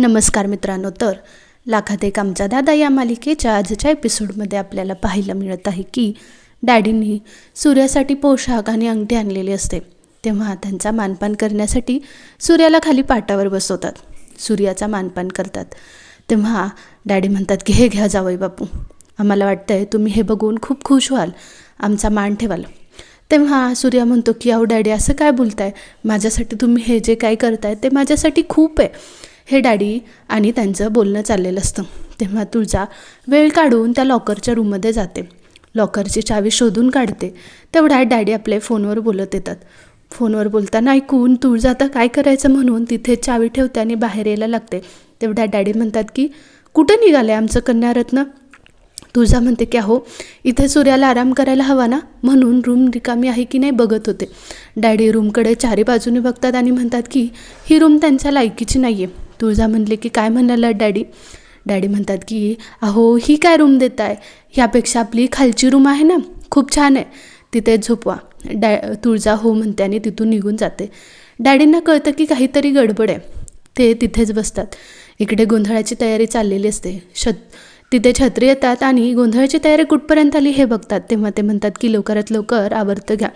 नमस्कार मित्रांनो तर लाखात एक आमचा दादा या मालिकेच्या आजच्या एपिसोडमध्ये आपल्याला पाहायला मिळत आहे की डॅडींनी सूर्यासाठी पोशाख आणि अंगठी आणलेली असते. तेव्हा त्यांचा मानपान करण्यासाठी सूर्याला खाली पाटावर बसवतात. सूर्याचा मानपान करतात. तेव्हा डॅडी म्हणतात की हे घ्या जावई बापू आम्हाला वाटतंय तुम्ही हे बघून खूप खुश व्हाल. आमचा मान ठेवाल. तेव्हा सूर्या म्हणतो की अहो डॅडी असं काय बोलताय? माझ्यासाठी तुम्ही हे जे काय करताय ते माझ्यासाठी खूप आहे. हे डॅडी आणि त्यांचं बोलणं चाललेलं असतं. तेव्हा तुळजा वेळ काढून त्या लॉकरच्या रूममध्ये जाते. लॉकरची चावी शोधून काढते. तेवढ्यात डॅडी आपले फोनवर बोलत येतात. फोनवर बोलताना ऐकून तुळजा आता काय करायचं म्हणून तिथे चावी ठेवते आणि बाहेर यायला लागते. तेवढ्यात डॅडी म्हणतात की कुठं निघालं आहे आमचं कन्यारत्न? तुळजा म्हणते की अहो इथे सूर्याला आराम करायला हवा ना? म्हणून रूम रिकामी आहे की नाही बघत होते. डॅडी रूमकडे चारी बाजूने बघतात आणि म्हणतात की ही रूम त्यांच्या लायकीची नाही आहे तुळजा म्हणले की काय म्हणाला डॅडी? डॅडी म्हणतात की अहो ही काय रूम देत आहे ह्यापेक्षा आपली खालची रूम आहे ना खूप छान आहे. तिथे झोपवा. डॅ तुळजा हो म्हणते आणि तिथून निघून जाते. डॅडींना कळतं की काहीतरी गडबड आहे. ते तिथेच बसतात. इकडे गोंधळाची तयारी चाललेली असते. शत तिथे छत्री येतात आणि गोंधळाची तयारी कुठपर्यंत आली हे बघतात. तेव्हा ते म्हणतात की लवकरात लवकर आवर्त घ्या.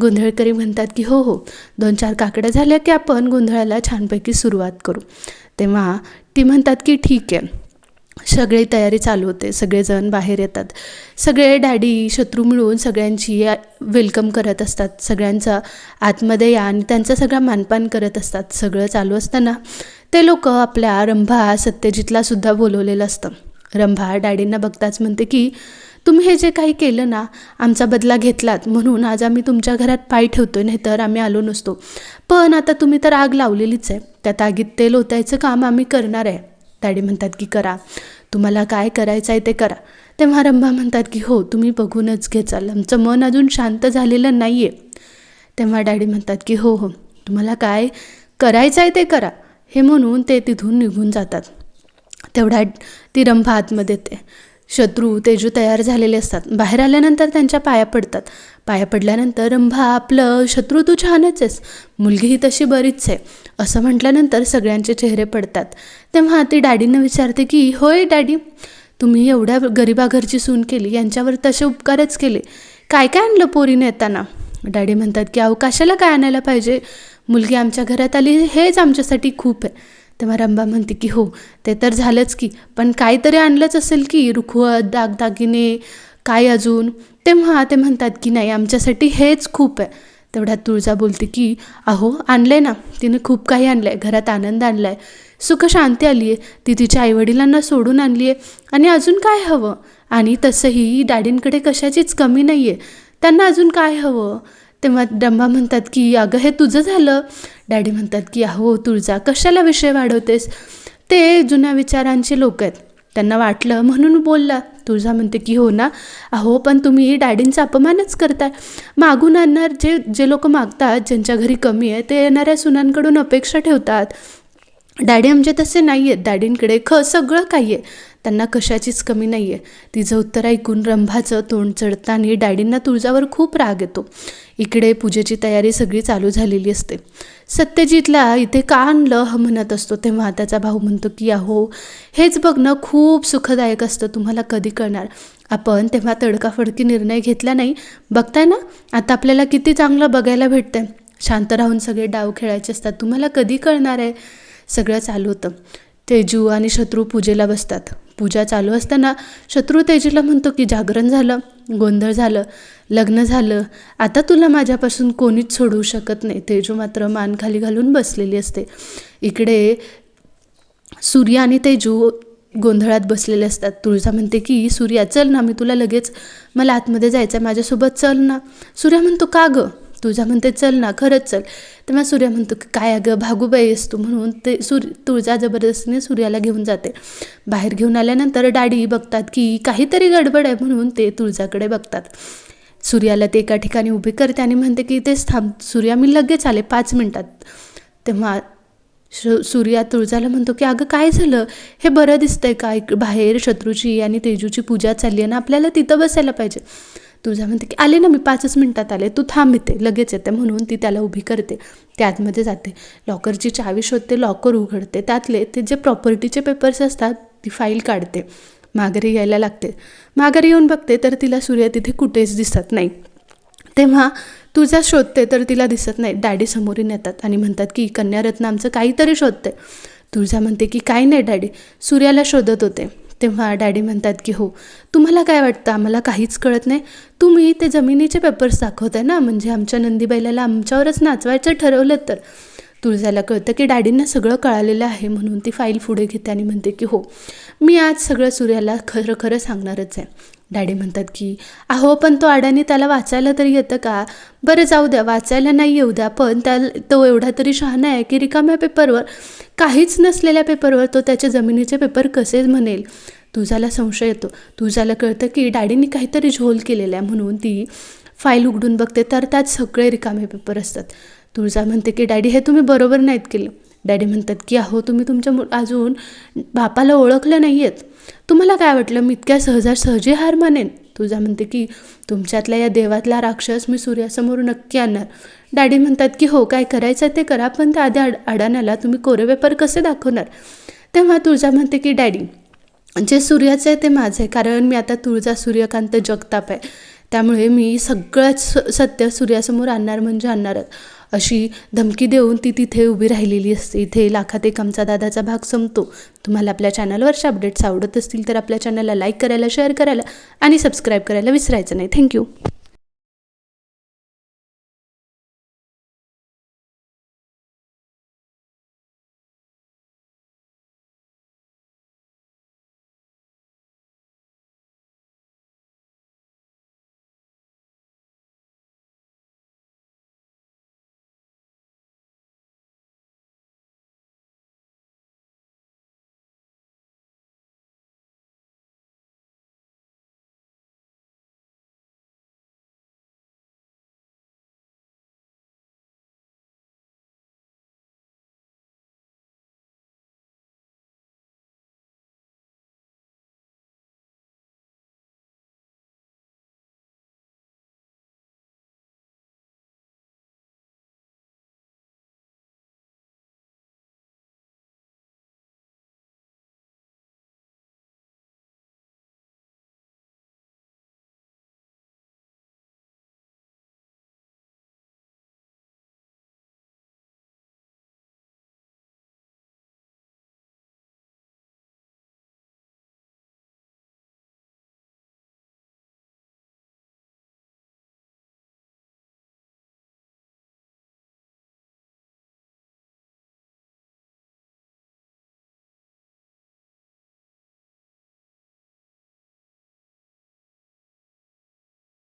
गोंधळकरी म्हणतात की हो हो दोन चार काकड्या झाल्या की आपण गोंधळाला छानपैकी सुरुवात करू. तेव्हा ती म्हणतात की ठीक आहे. सगळी तयारी चालू होते. सगळेजण बाहेर येतात. सगळे डॅडी शत्रू मिळून सगळ्यांची वेलकम करत असतात. सगळ्यांचा आतमध्ये या आणि त्यांचा सगळा मानपान करत असतात. सगळं चालू असताना ते लोक आपल्या रंभा सत्यजितला सुद्धा बोलवलेलं असतं. रंभा डॅडींना बघताच म्हणते की तुम्ही हे जे काही केलं ना आमचा बदला घेतलात. म्हणून आज आम्ही तुमच्या घरात पाय ठेवतोय नाहीतर आम्ही आलो नसतो. पण आता तुम्ही तर आग लावलेलीच आहे. त्यात आगीत तेल ओतायचं काम आम्ही करणार आहे. डॅडी म्हणतात की करा. तुम्हाला काय करायचं आहे ते करा. तेव्हा रंभा म्हणतात की हो तुम्ही बघूनच घेचाल. आमचं मन अजून शांत झालेलं नाही आहे तेव्हा डॅडी म्हणतात की हो हो. तुम्हाला काय करायचं आहे ते करा. हे म्हणून ते तिथून निघून जातात. तेवढ्या ती रंभा आतमध्ये येते. शत्रू तेजू तयार झालेले असतात. बाहेर आल्यानंतर त्यांच्या पाया पडतात. पाया पडल्यानंतर रंभा आपलं शत्रू तू छानच आहेस. मुलगी ही तशी बरीच आहे. असं म्हटल्यानंतर सगळ्यांचे चेहरे पडतात. तेव्हा ती डॅडीनं विचारते की होय डॅडी तुम्ही एवढ्या गरिबाघरची सून केली यांच्यावर तसे उपकारच केले. काय काय आणलं पोरीने येताना? डॅडी म्हणतात की अवकाशाला काय आणायला पाहिजे? मुलगी आमच्या घरात आली हेच आमच्यासाठी खूप आहे. तेव्हा रंबा म्हणते की हो ते तर झालंच की. पण काहीतरी आणलंच असेल की रुखवत दागदागिने काय अजून? तेव्हा ते म्हणतात की नाही आमच्यासाठी हेच खूप आहे. तेवढ्यात तुळजा बोलते की अहो आणलं ना. तिने खूप काही आणलं आहे घरात आनंद आणला आहे सुख शांती आली आहे ती तिच्या आईवडिलांना सोडून आणली आहे आणि अजून काय हवं? आणि तसंही डॅडींकडे कशाचीच कमी नाही आहे त्यांना अजून काय हवं? तेव्हा डंबा म्हणतात की अगं हे तुझं झालं. डॅडी म्हणतात की अहो तुळजा कशाला विषय वाढवतेस? ते जुन्या विचारांचे लोक आहेत. त्यांना वाटलं म्हणून बोलला. तुळजा म्हणते की हो ना. अहो पण तुम्ही डॅडींचा अपमानच करताय. मागून आणणार जे जे लोक मागतात ज्यांच्या घरी कमी आहे ते येणाऱ्या सुनांकडून अपेक्षा ठेवतात. डॅडी आमचे तसे नाही आहेत डॅडींकडे ख सगळं काही आहे त्यांना कशाचीच कमी नाही आहे तिचं उत्तर ऐकून रंभाचं तोंड चढताना डॅडींना तुळजावर खूप राग येतो. इकडे पूजेची तयारी सगळी चालू झालेली असते. सत्यजितला इथे का आणलं ह म्हणत असतो. तेव्हा त्याचा भाऊ म्हणतो की अहो हेच बघणं खूप सुखदायक असतं. तुम्हाला कधी कळणार? आपण तेव्हा तडकाफडकी निर्णय घेतला नाही. बघताय ना? आता आपल्याला किती चांगलं बघायला भेटतंय. शांत राहून सगळे डाव खेळायचे असतात. तुम्हाला कधी कळणार आहे? सगळं चालू होतं. तेजू आणि शत्रू पूजेला बसतात. पूजा चालू असताना शत्रू तेजूला म्हणतो की जागरण झालं गोंधळ झालं लग्न झालं. आता तुला माझ्यापासून कोणीच सोडवू शकत नाही. तेजू मात्र मान खाली घालून बसलेली असते. इकडे सूर्य आणि तेजू गोंधळात बसलेले असतात. तुळजा म्हणते की सूर्या चल ना मी तुला लगेच मला आतमध्ये जायचं आहे माझ्यासोबत चल ना. सूर्या म्हणतो का गं? तुझा म्हणते चल ना खरंच चल. तेव्हा सूर्या म्हणतो की काय अगं भागूबाई आहेस तू म्हणून ते सूर्य तुळजा जबरदस्तीने सूर्याला घेऊन जाते. बाहेर घेऊन आल्यानंतर डाडी बघतात की काहीतरी गडबड आहे म्हणून ते तुळजाकडे बघतात. सूर्याला ते एका ठिकाणी उभे करते आणि म्हणते की तेच थांब सूर्या मी लगेच आले पाच मिनटात. तेव्हा श सूर्या तुळजाला म्हणतो की अगं काय झालं? हे बरं दिसतंय का? बाहेर शत्रूची आणि तेजूची पूजा चालली आहे ना आपल्याला तिथं बसायला पाहिजे. तुळजा म्हणते की आले ना मी पाचच मिनटात आले तू थांब येते लगेच येते. म्हणून ती त्याला उभी करते. ती आतमध्ये जाते. लॉकरची चावी शोधते लॉकर उघडते. त्यातले ते जे प्रॉपर्टीचे पेपर्स असतात ती फाईल काढते. माघारी यायला लागते. माघारी येऊन बघते तर तिला सूर्य तिथे कुठेच दिसत नाही. तेव्हा तुझा शोधते तर तिला दिसत नाही. डॅडी समोरून येतात आणि म्हणतात की कन्यारत्न आमचं काहीतरी शोधते. तुझा म्हणते की काही नाही डॅडी. सूर्याला शोधत होते. तेव्हा डॅडी म्हणतात की हो तुम्हाला काय वाटतं? आम्हाला काहीच कळत नाही. तुम्ही ते जमिनीचे पेपर्स दाखवताय ना? म्हणजे आमच्या नंदीबैलाला आमच्यावरच नाचवायचं ठरवलं तर. तुळजाला कळतं की डॅडींना सगळं कळालेलं आहे म्हणून ती फाईल पुढे घेते आणि म्हणते की हो मी आज सगळं सूर्याला खरं खरं सांगणारच आहे. डॅडी म्हणतात की अहो पण तो अडाणी त्याला वाचायला तरी येतं का? बरं जाऊ द्या वाचायला नाही येऊ द्या पण त्या तो एवढा तरी शहाणा आहे की रिकाम्या पेपरवर काहीच नसलेल्या पेपरवर तो त्याच्या जमिनीचे पेपर कसे म्हणेल? तुझ्याला संशय येतो. तुझ्याला कळतं की डॅडीने काहीतरी झोल केलेला आहे म्हणून ती फाईल उघडून बघते. तर त्यात सगळे रिकामे पेपर असतात. तुळजा म्हणते की डॅडी हे तुम्ही बरोबर नाहीत केलं. डॅडी म्हणतात की अहो तुम्ही तुमच्या मु अजून बापाला ओळखलं नाही आहेत तुम्हाला काय वाटलं? मी इतक्या सहजासहजी हार मानेन? तुझा म्हणते की तुमच्यातल्या या देवातला राक्षस मी सूर्यासमोर नक्की आणणार. डॅडी म्हणतात की हो काय करायचं ते करा पण त्या आधी अड अडाण्याला तुम्ही कोरे पेपर कसे दाखवणार? तेव्हा तुळजा म्हणते की डॅडी जे सूर्याचं आहे ते माझं आहे कारण मी आता तुळजा सूर्यकांत जगताप आहे. त्यामुळे मी सगळंच स- सत्य सूर्यासमोर आणणार म्हणजे आणणारच. अशी धमकी देऊन ती तिथे उभी राहिलेली असते. इथे लाखात एक आमचा दादाचा भाग संपतो. तुम्हाला आपल्या चॅनलवरच्या अपडेट्स आवडत असतील तर आपल्या चॅनलला लाईक करायला शेअर करायला आणि सबस्क्राईब करायला विसरायचं नाही. थँक्यू